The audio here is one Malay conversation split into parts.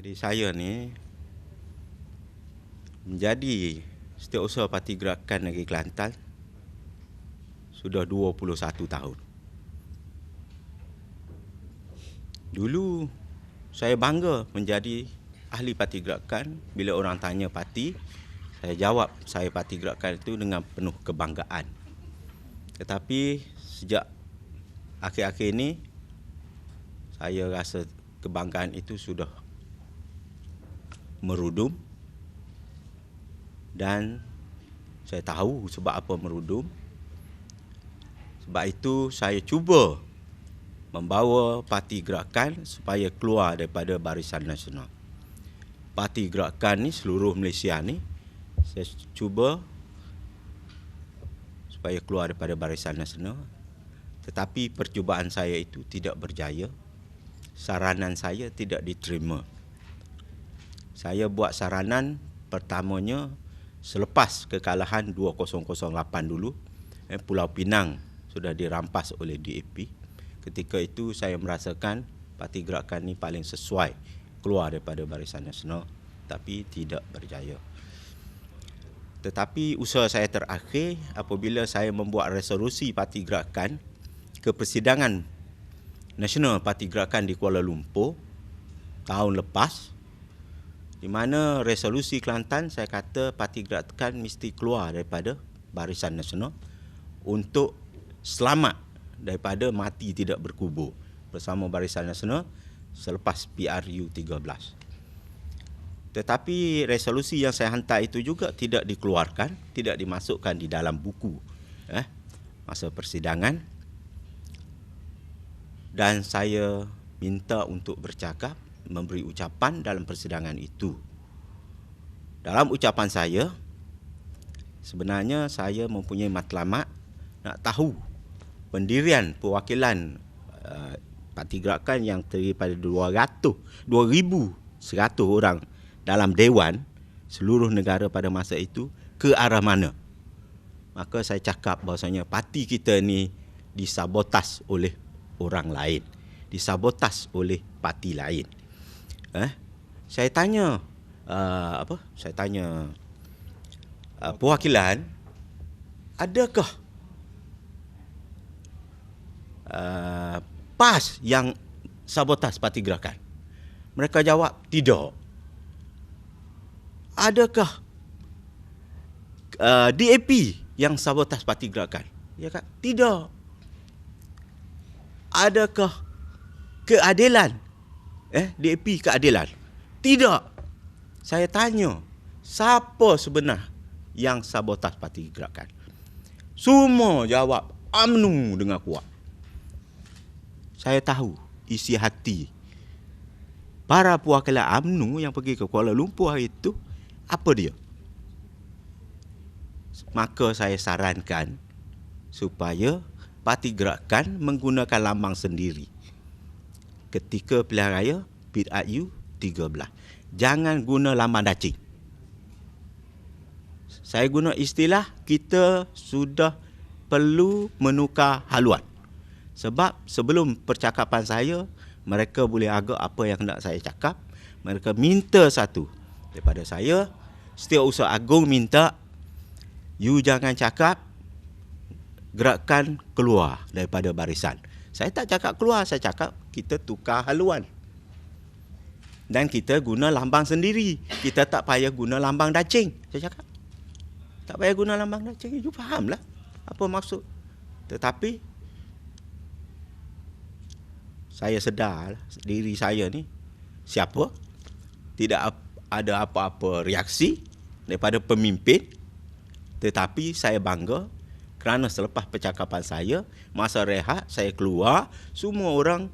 Jadi saya ni menjadi setiausaha Parti Gerakan Negeri Kelantan sudah 21 tahun. Dulu saya bangga menjadi ahli parti gerakan bila orang tanya parti saya jawab saya parti gerakan itu dengan penuh kebanggaan. Tetapi sejak akhir-akhir ini saya rasa kebanggaan itu sudah merudum dan saya tahu sebab apa merudum. Sebab itu saya cuba membawa parti gerakan supaya keluar daripada barisan nasional. Parti gerakan ni seluruh Malaysia ni saya cuba supaya keluar daripada barisan nasional. Tetapi percubaan saya itu tidak berjaya. Saranan saya tidak diterima. Saya buat saranan pertamanya selepas kekalahan 2008 dulu eh, Pulau Pinang sudah dirampas oleh DAP ketika itu saya merasakan parti gerakan ini paling sesuai keluar daripada Barisan Nasional tapi tidak berjaya. Tetapi usaha saya terakhir apabila saya membuat resolusi parti gerakan ke persidangan Nasional Parti Gerakan di Kuala Lumpur tahun lepas di mana resolusi Kelantan saya kata parti gerakan mesti keluar daripada Barisan Nasional untuk selamat daripada mati tidak berkubur bersama Barisan Nasional selepas PRU 13. Tetapi resolusi yang saya hantar itu juga tidak dikeluarkan, tidak dimasukkan di dalam buku eh, masa persidangan. Dan saya minta untuk bercakap, memberi ucapan dalam persidangan itu. Dalam ucapan saya, sebenarnya saya mempunyai matlamat nak tahu pendirian perwakilan uh, parti gerakan yang terdiri pada 200 2100 orang dalam dewan seluruh negara pada masa itu ke arah mana maka saya cakap bahasanya parti kita ni disabotas oleh orang lain disabotas oleh parti lain eh saya tanya uh, apa saya tanya uh, perwakilan adakah Uh, PAS yang sabotas parti gerakan? Mereka jawab, tidak. Adakah uh, DAP yang sabotas parti gerakan? Ya kan? Tidak. Adakah keadilan? Eh, DAP keadilan? Tidak. Saya tanya, siapa sebenar yang sabotas parti gerakan? Semua jawab, amnu dengan kuat saya tahu isi hati para perwakilan AMNO yang pergi ke Kuala Lumpur hari itu apa dia maka saya sarankan supaya parti gerakan menggunakan lambang sendiri ketika pilihan raya PRU 13 jangan guna lambang dacing saya guna istilah kita sudah perlu menukar haluan sebab sebelum percakapan saya, mereka boleh agak apa yang nak saya cakap. Mereka minta satu daripada saya. Setiap usaha agung minta, you jangan cakap gerakan keluar daripada barisan. Saya tak cakap keluar, saya cakap kita tukar haluan. Dan kita guna lambang sendiri. Kita tak payah guna lambang dacing. Saya cakap. Tak payah guna lambang dacing. You faham lah apa maksud. Tetapi saya sedar diri saya ni siapa tidak ada apa-apa reaksi daripada pemimpin tetapi saya bangga kerana selepas percakapan saya masa rehat saya keluar semua orang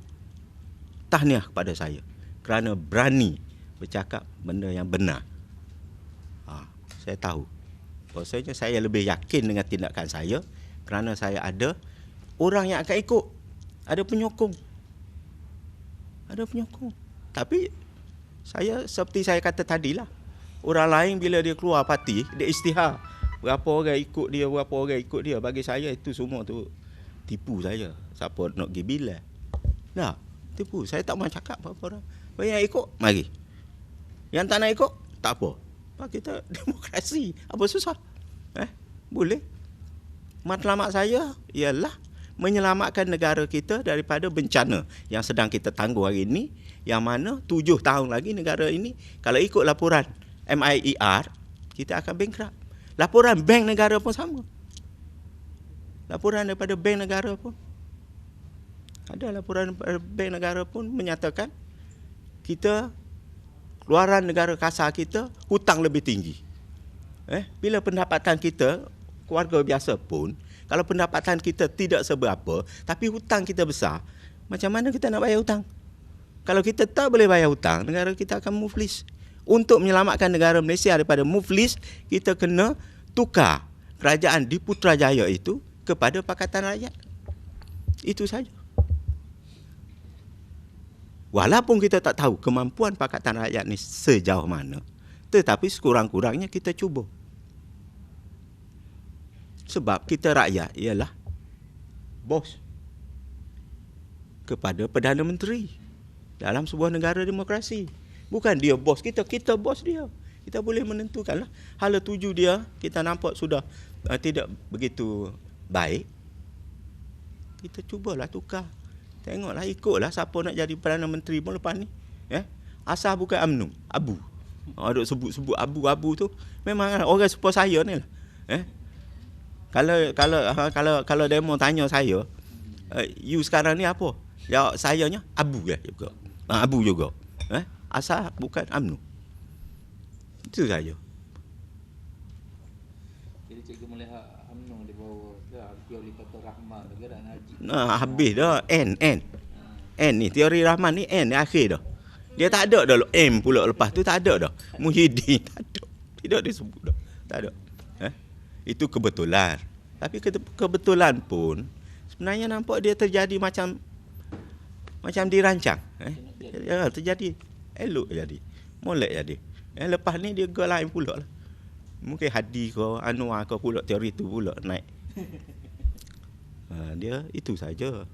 tahniah kepada saya kerana berani bercakap benda yang benar ha, saya tahu bahasanya saya lebih yakin dengan tindakan saya kerana saya ada orang yang akan ikut ada penyokong ada penyokong. Tapi saya seperti saya kata tadi lah. Orang lain bila dia keluar parti, dia istihar. Berapa orang ikut dia, berapa orang ikut dia. Bagi saya itu semua tu tipu saya. Siapa nak pergi bila. Nah, tipu. Saya tak mahu cakap apa-apa orang. Banyak ikut, mari. Yang tak nak ikut, tak apa. Pak kita demokrasi. Apa susah? Eh, boleh. Matlamat saya ialah menyelamatkan negara kita daripada bencana yang sedang kita tangguh hari ini yang mana tujuh tahun lagi negara ini kalau ikut laporan MIER kita akan bankrupt. Laporan bank negara pun sama. Laporan daripada bank negara pun ada laporan bank negara pun menyatakan kita keluaran negara kasar kita hutang lebih tinggi. Eh, bila pendapatan kita keluarga biasa pun kalau pendapatan kita tidak seberapa tapi hutang kita besar, macam mana kita nak bayar hutang? Kalau kita tak boleh bayar hutang, negara kita akan muflis. Untuk menyelamatkan negara Malaysia daripada muflis, kita kena tukar kerajaan di Putrajaya itu kepada Pakatan Rakyat. Itu saja. Walaupun kita tak tahu kemampuan Pakatan Rakyat ni sejauh mana. Tetapi sekurang-kurangnya kita cuba. Sebab kita rakyat ialah bos kepada Perdana Menteri dalam sebuah negara demokrasi. Bukan dia bos kita, kita bos dia. Kita boleh menentukan lah. Hala tuju dia, kita nampak sudah uh, tidak begitu baik. Kita cubalah tukar. Tengoklah ikutlah siapa nak jadi Perdana Menteri pun lepas ni. Ya. Asal bukan UMNO, Abu. Oh, duk sebut-sebut abu-abu tu memang orang support saya ni lah. Eh? Kalau kalau ha, kalau kalau demo tanya saya, uh, you sekarang ni apa? Ya sayanya abu ya juga. Uh, abu juga. Eh? Asal bukan UMNO. Itu saja. Jadi cikgu melihat ke. Rahman negara Najib. Nah, habis dah N N. N ni teori Rahman ni N ni akhir dah. Dia tak ada dah M pula lepas tu tak ada dah. Muhyiddin tak ada. Tidak disebut dah. Tak ada. Eh? Itu kebetulan. Tapi ke- kebetulan pun sebenarnya nampak dia terjadi macam macam dirancang. Eh? Ya, terjadi. Elok jadi. Molek jadi. Eh, lepas ni dia go lain pula lah. Mungkin Hadi ke Anwar ke pula teori tu pula naik. Ha, dia itu saja.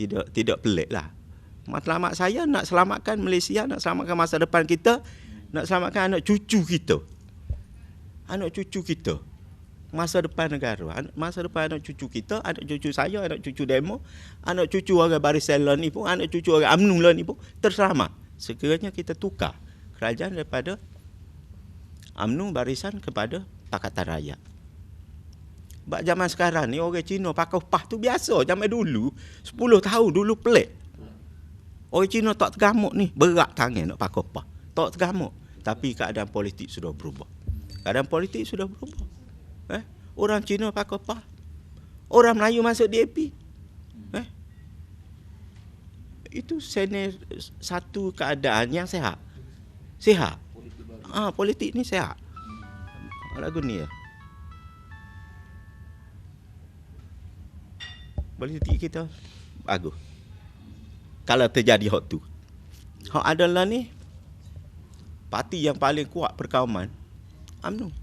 Tidak tidak pelik lah. Matlamat saya nak selamatkan Malaysia, nak selamatkan masa depan kita, nak selamatkan anak cucu kita. Anak cucu kita. Masa depan negara. Masa depan anak cucu kita, anak cucu saya, anak cucu demo, anak cucu orang lah ni pun, anak cucu orang UMNO lah ni pun terselamat. Sekiranya kita tukar kerajaan daripada UMNO Barisan kepada Pakatan Rakyat. Sebab zaman sekarang ni orang Cina pakai upah tu biasa. Zaman dulu, 10 tahun dulu pelik. Orang Cina tak tergamuk ni. Berat tangan nak pakai upah. Tak tergamuk. Tapi keadaan politik sudah berubah. Keadaan politik sudah berubah. Eh? Orang Cina pakai upah. Orang Melayu masuk DAP. Eh? Itu seni satu keadaan yang sehat. Sehat. Politik. Ah, politik ni sehat. Lagu ni ya. Politik kita bagus. Kalau terjadi hak tu. Hak adalah ni parti yang paling kuat perkauman UMNO.